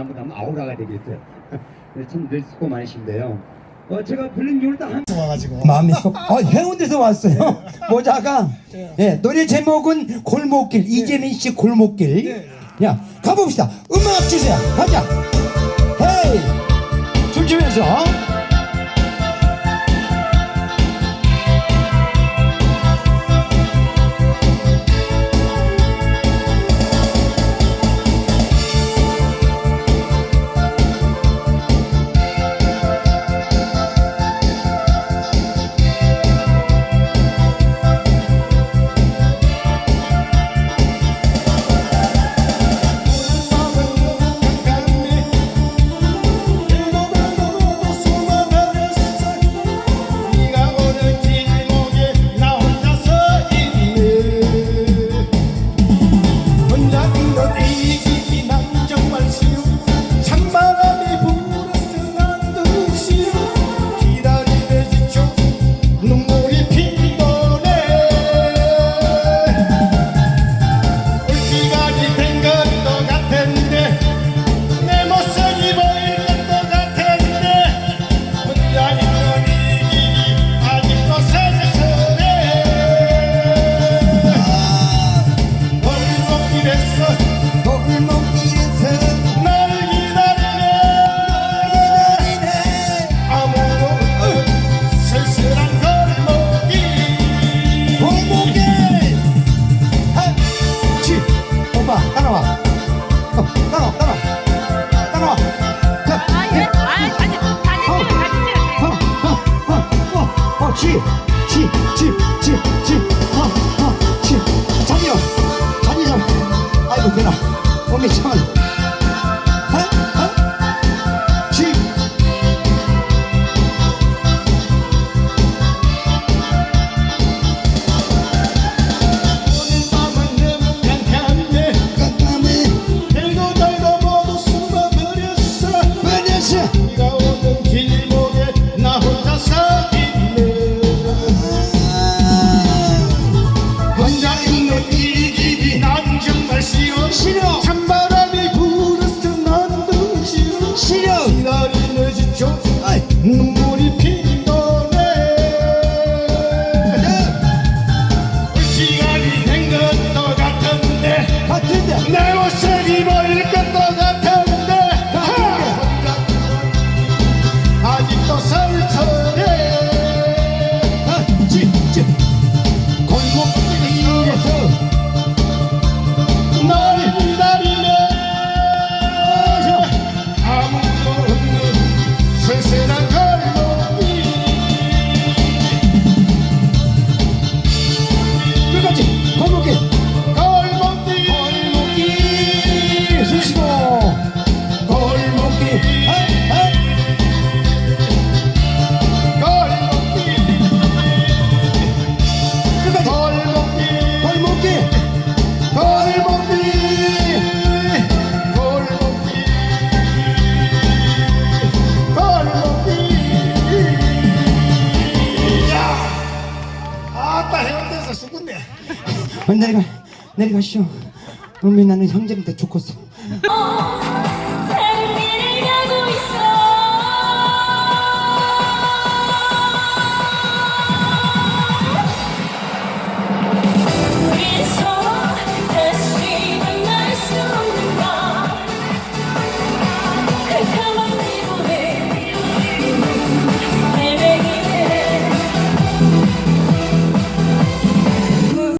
잘못하면 아우라가 되겠어요. 참늘 수고 많으신데요. 어, 제가 부른 이유를 딱한 와가지고 마음이 속. 어, 해운대에서 왔어요. 모자가. 예, 노래 제목은 골목길. 이재민 씨 골목길. 야, 가봅시다. 음악 주세요. 가자. 헤이. 춤추면서. 아, 예? 아. 어, 어, 어, 어, 어, 어, 어, 참. 어, 오는 길목에 나 혼자 서 있네 혼자 있는 이 길이 난 정말 싫어 싫어. 찬바람이 불어서 난도 싫어 싫어. 기다리는 지쳐 아이. 아따 해운대에서 죽었네 어, 내려가 내려가시오. 은미 나는 형제한테 죽었어. 어,